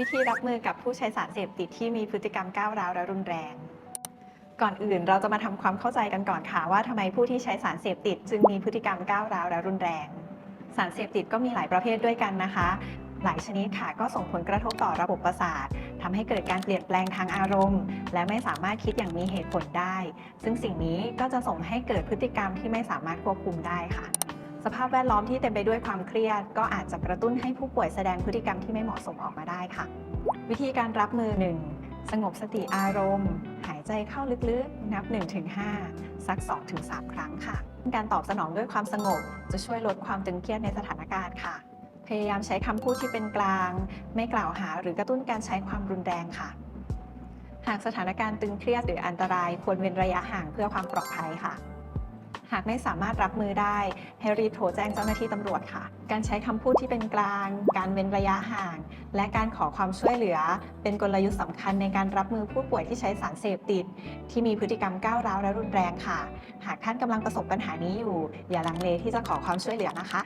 วิธีรับมือกับผู้ใช้สารเสพติดที่มีพฤติกรรมก้าวร้าวและรุนแรง ก่อนอื่นเราจะมาทำความเข้าใจกันก่อนค่ะว่าทำไมผู้ที่ใช้สารเสพติด จึงมีพฤติกรรมก้าวร้าวและรุนแรง สารเสพติดก็มีหลายประเภทด้วยกันนะคะ หลายชนิดค่ะก็ส่งผลกระทบต่อระบบประสาททำให้เกิดการเปลี่ยนแปลงทางอารมณ์ และไม่สามารถคิดอย่างมีเหตุผลได้ ซึ่งสิ่งนี้ก็จะส่งให้เกิดพฤติกรรมที่ไม่สามารถควบคุมได้ค่ะ สภาพแวดล้อมที่เต็มไปด้วยความเครียด ก็อาจจะกระตุ้นให้ผู้ป่วยแสดงพฤติกรรมที่ไม่เหมาะสมออกมาได้ค่ะ วิธีการรับมือ 1. สงบสติอารมณ์ หายใจเข้าลึกๆ นับ 1-5 สัก 2-3 ครั้งค่ะ การตอบสนองด้วยความสงบจะช่วยลดความตึงเครียดในสถานการณ์ค่ะ พยายามใช้คำพูดที่เป็นกลาง ไม่กล่าวหาหรือกระตุ้นการใช้ความรุนแรงค่ะ หากสถานการณ์ตึงเครียดหรืออันตราย ควรเว้นระยะห่างเพื่อความปลอดภัยค่ะ หากไม่สามารถรับมือได้ ให้รีบโทรแจ้งเจ้าหน้าที่ตำรวจค่ะ การใช้คำพูดที่เป็นกลาง การเว้นระยะห่าง และการขอความช่วยเหลือ เป็นกลยุทธ์สำคัญในการรับมือผู้ป่วยที่ใช้สารเสพติด ที่มีพฤติกรรมก้าวร้าวและรุนแรงค่ะ หากท่านกำลังประสบปัญหานี้อยู่ อย่าลังเลที่จะขอความช่วยเหลือนะคะ